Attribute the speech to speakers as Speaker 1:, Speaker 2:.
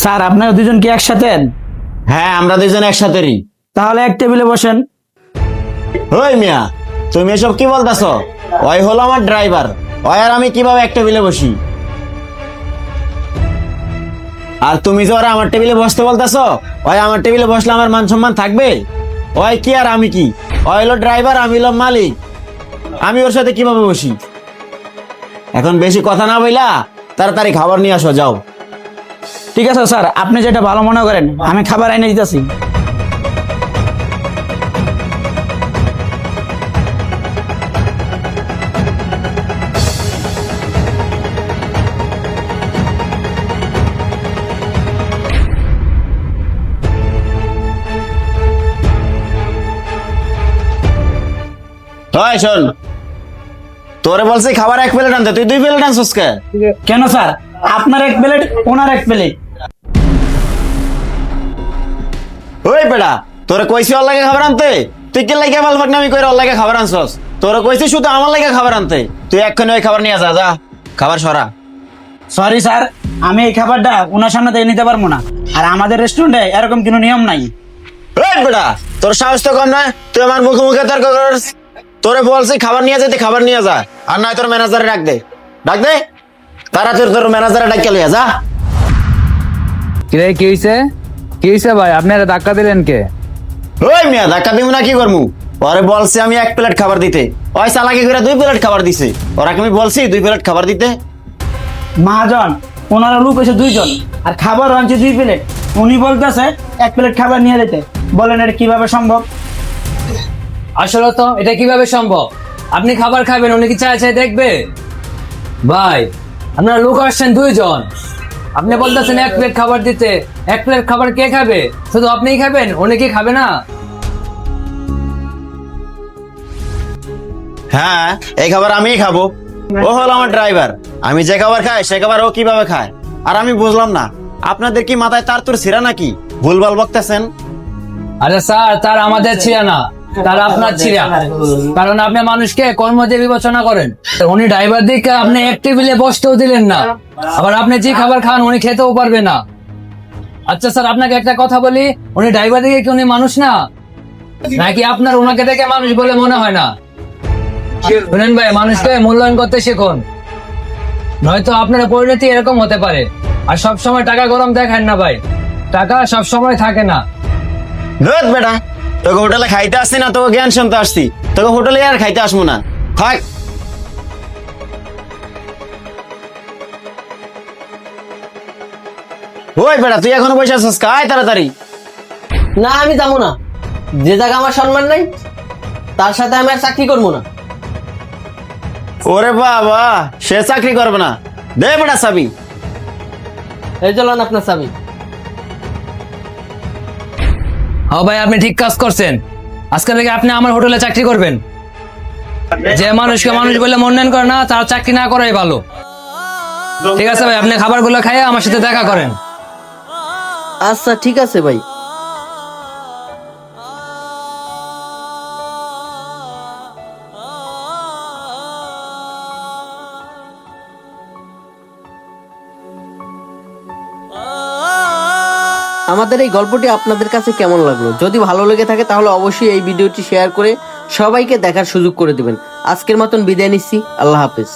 Speaker 1: Sir আপনারা দুজন কি একসাথে?
Speaker 2: হ্যাঁ আমরা দুজন একসাথেরই।
Speaker 1: তাহলে এক টেবিলে বসেন।
Speaker 2: ওই মিয়া তুমি এসব কি বলতাছ? ওই হলো আমার ড্রাইভার। ওই আর আমি কীভাবে এক টেবিলে বসি? আর তুমি যে ওরা আমার টেবিলে বসতে বলতেছ ওই আমার টেবিলে বসলে আমার মান সম্মান থাকবে? ওই কি আর আমি কি? ওই হলো ড্রাইভার আমি হলো মালিক। আমি ওর সাথে কীভাবে বসি? এখন বেশি কথা না বইলা তাড়াতাড়ি খাবার নিয়ে আসো যাও।
Speaker 1: ঠিক আছে স্যার আপনি যেটা ভালো মনে করেন আমি খাবার এনে দিতেছি।
Speaker 2: ওই শোন তোরে বলছি খাবার এক প্লেট আনতে তুই দুই প্লেট আনছিস
Speaker 1: কেন স্যার? আপনার এক প্লেট ওনার এক প্লেট।
Speaker 2: ওই বেটা তোরে কইছি ওর লাগে খাবার আনতে? তুই কি লাগে বাল নামি কইরা ওর লাগে খাবার আনছস? তোরে কইছি শুধু আমার লাগে খাবার আনতে। তুই এক্ষুনি ওই খাবার নিয়ে যা যা। খাবার সরা।
Speaker 1: সরি স্যার আমি এই খাবারটা ওনার সামনে দিয়ে নিতে পারব না। আর আমাদের রেস্টুরেন্টে এরকম কোনো নিয়ম নাই।
Speaker 2: ওই বেটা তোর সাহস তো কম না? তুই আমার মুখে মুখে তর্ক করিস। তোরে বলছি খাবার নিয়ে যেতে খাবার নিয়ে যা। আর নয় তোর ম্যানেজারে ডাক দে। ডাক দে। তারা তোর ম্যানেজারে ডাক লিয়া যা।
Speaker 3: কিরে কি হইছে? কি হইছে ভাই? আপনারা ধাক্কা দিলেন কে?
Speaker 2: ওই মিয়া ধাক্কা দিব না কি করমু? পরে বলছি আমি এক প্লেট খাবার দিতে। ওই চালাকি করে দুই প্লেট খাবার দিছে। ওরা আমি বলছি দুই প্লেট খাবার দিতে?
Speaker 1: মহাজন ওনারা লোক হয়েছে দুইজন। আর খাবার আনছে দুই প্লেট। উনি বলতেছে এক প্লেট খাবার নিয়ে যেতে। বলেন এটা কীভাবে সম্ভব?
Speaker 3: আসলে তো এটা কীভাবে সম্ভব? আপনি খাবার খাবেন উনি কি চায় চায় দেখবে? ভাই আপনারা লোক আসছেন দুইজন। আপনি বলতেছেন এক প্লেট খাবার দিতে। এক প্লেট খাবার কে খাবে? শুধু আপনিই খাবেন? উনি কি খাবে না।
Speaker 2: হ্যাঁ এই খাবার আমিই খাব। ও হলো আমার ড্রাইভার আমি যে খাবার খাই সে খাবার ও কীভাবে খায়? আর আমি বুঝলাম না। আপনাদের কি মাথায় তার তোর ছিঁড়া নাকি? ভুলভাল বকতেছেন।
Speaker 3: আরে স্যার তার আমাদের ছিল না। তার আপনার ছিল কারণ আপনি মানুষকে কর্ম দিয়ে বিবেচনা করেন। উনি ড্রাইভার দিকে আপনি এক টেবিলে বসতেও দিলেন না। আবার আপনি যে খাবার খান উনি খেতেও পারবে না। আচ্ছা স্যার আপনাকে একটা কথা বলি। উনি ড্রাইভার দিকে কি উনি মানুষ না? নাকি আপনার ওনাকে দেখে মানুষ বলে মনে হয় না? শুনেন ভাই মানুষকে মূল্যায়ন করতে শিখুন। নয়তো আপনার পরিণতি এরকম হতে পারে। আর সব সময় টাকা গরম দেখেন না ভাই। টাকা সব সময় থাকে না।
Speaker 2: বেটা। তোকে হোটেলে খাইতে আসছি না তোকে জ্ঞান শুনতে আসছি। তোকে হোটেলে আর খাইতে আসব না। থাক। ওই বেটা তুই এখনও বসে আছিস? কাই তাড়াতাড়ি।
Speaker 4: না আমি যাব না। যে জায়গা আমার সম্মান নাই তার সাথে আমি আর চাকরি করব না।
Speaker 2: ওরে বাবা সে চাকরি করবে না। দে বেটা সাবি
Speaker 4: এই চলুন আপনার চাবি।
Speaker 3: হ্যাঁ ভাই, আপনি ঠিক কাজ করছেন। আজকে থেকে আপনি আমার হোটেলে চাকরি করবেন। যে মানুষকে মানুষ বলে মনোনয়ন করে না, তার চাকরি না করাই ভালো। ঠিক আছে ভাই, আপনি খাবারগুলো খাইয়ে আমার সাথে দেখা করেন।
Speaker 4: আচ্ছা ঠিক আছে ভাই। আমাদের এই গল্পটি আপনাদের কাছে কেমন লাগল? যদি ভালো লেগে থাকে তাহলে অবশ্যই এই ভিডিওটি শেয়ার করে সবাইকে দেখার সুযোগ করে দেবেন। আজকের মতন বিদায় নিচ্ছি। আল্লাহ হাফেজ।